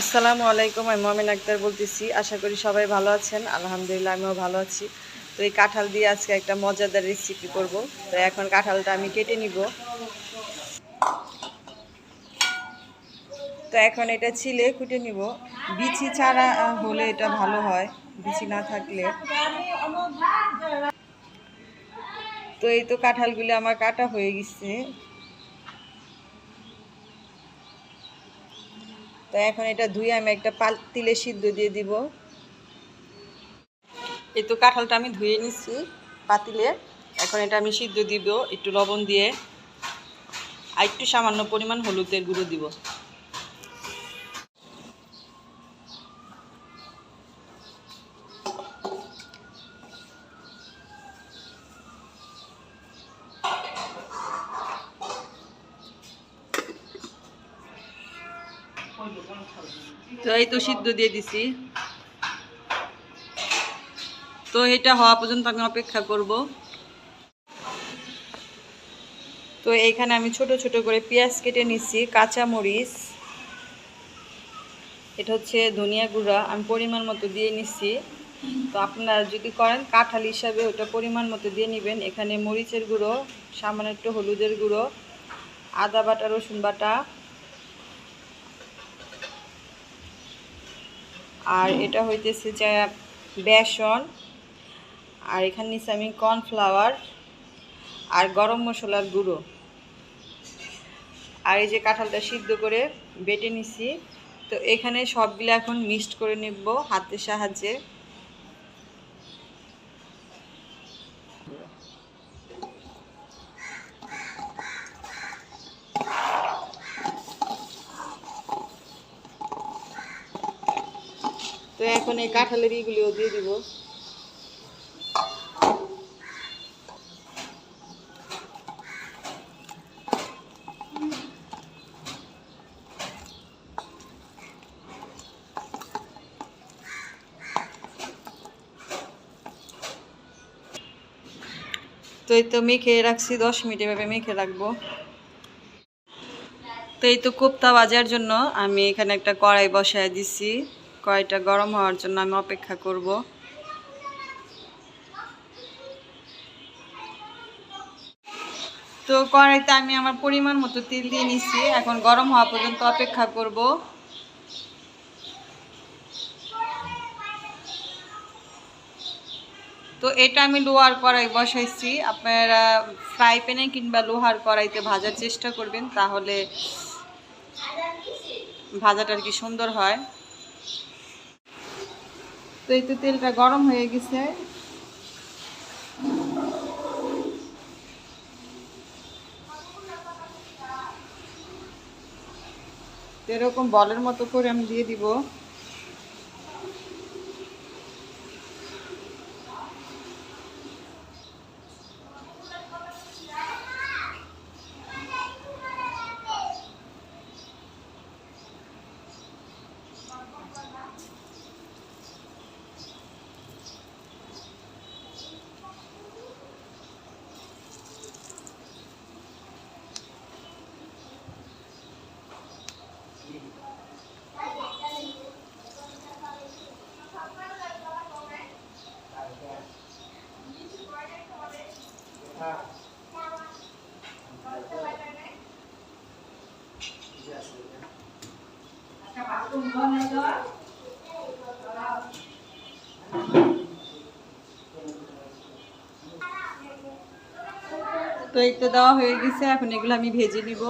আসসালামু আলাইকুম, আমি মমিন আক্তার বলতেছি। আশা করি সবাই ভালো আছেন। আলহামদুলিল্লাহ, আমিও ভালো আছি। তো এই কাঁঠাল দিয়ে আজকে একটা মজাদার রেসিপি করব। তো এখন কাঁঠালটা আমি কেটে নিব। তো এখন এটা ছিলে, কুটে নিব। বিচি ছাড়া হলে এটা ভালো হয়, বিচি না থাকলে। তো এই তো কাঁঠালগুলি আমার কাটা হয়ে গেছে। তো এখন এটা ধুয়ে আমি একটা পাল তিলে সিদ্ধ দিয়ে দিব। এই তো কাঁঠালটা আমি ধুয়ে নিচ্ছি পাতিলে। এখন এটা আমি সিদ্ধ দিব একটু লবণ দিয়ে। আর একটু সামান্য পরিমাণ হলুদের গুঁড়ো দিব। তো এই তো সিদ্ধ দিয়ে দিছি। তো এটা হওয়া পর্যন্ত আমি অপেক্ষা করব। তো এইখানে আমি ছোট ছোট করে পেঁয়াজ কেটে নিচ্ছি কাঁচা মরিচ। এটা হচ্ছে ধনিয়া গুঁড়া, আমি পরিমাণ মতো দিয়ে নিচ্ছি তো আপনারা যদি করেন, কাঁঠাল হিসাবে ওটা পরিমাণ মতো দিয়ে নেবেন। এখানে মরিচের গুঁড়ো, সামান্য একটু হলুদের গুঁড়ো, আদা বাটা, রসুন বাটা আর এটা হইতেছে যে বেসন, আর এখানে নিচে আমি কর্নফ্লাওয়ার আর গরম মশলার গুঁড়ো। আর এই যে কাঁঠালটা সিদ্ধ করে বেটে নিছি, তো এখানে সবগুলো এখন মিক্সড করে নেব হাতের সাহায্যে। তো এখন এই কাঁঠালের ইগুলিও দিয়ে দিব। তো এই তো মেখে রাখছি, দশ মিনিট এভাবে মেখে রাখব। তো এই তো কোপ্তা বাজার জন্য আমি এখানে একটা কড়াই বসায় দিছি। কড়াইটা গরম হওয়ার জন্য আমি অপেক্ষা করব। তো কড়াইতে আমি আমার পরিমাণ মতো তেল দিয়ে নিচ্ছি এখন গরম হওয়া পর্যন্ত অপেক্ষা করব। তো এটা আমি লোহার কড়াই বসাইছি। আপনারা ফ্রাই প্যানে কিংবা লোহার কড়াইতে ভাজার চেষ্টা করবেন, তাহলে ভাজাটা আর কি সুন্দর হয়। তো এই তো তেলটা গরম হয়ে গেছে। এরকম বলের মতো করে আমি দিয়ে দিব। তো এই তো দেওয়া হয়ে গেছে এখন এগুলো আমি ভেজে নিব।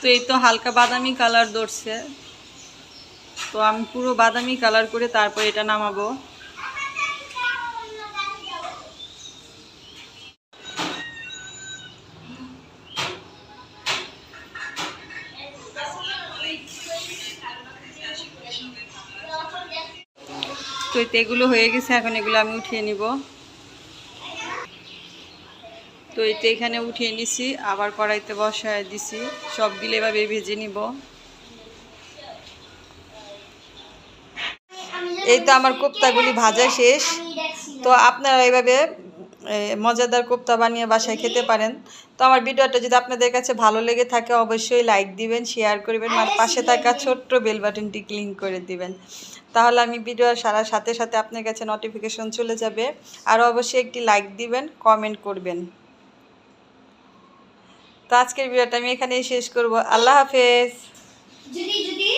তো এই তো হালকা বাদামি কালার ধরছে। তো আমি পুরো বাদামি কালার করে তারপর এটা নামাবো। তো এগুলো হয়ে গেছে, এখন এগুলো আমি উঠিয়ে নিব। তো তো এখানে উঠিয়ে নিছি, আবার কড়াইতে বসায় দিছি। সব সবগুলো এভাবে ভেজে নিব। এই তো আমার কোপ্তাগুলি ভাজা শেষ। তো আপনারা এইভাবে মজাদার কোপ্তা বানিয়ে বাসায় খেতে পারেন। তো আমার ভিডিওটা যদি আপনাদের কাছে ভালো লেগে থাকে, অবশ্যই লাইক দিবেন, শেয়ার করবেন আর পাশে থাকা ছোট্ট বেল বাটনটি ক্লিক করে দিবেন। তাহলে আমি ভিডিও সারা সাথে সাথে আপনার কাছে নোটিফিকেশন চলে যাবে। আর অবশ্যই একটি লাইক দিবেন কমেন্ট করবেন। তো আজকের ভিডিওটা আমি এখানেই শেষ করব। আল্লাহ হাফেজ। যদি যদি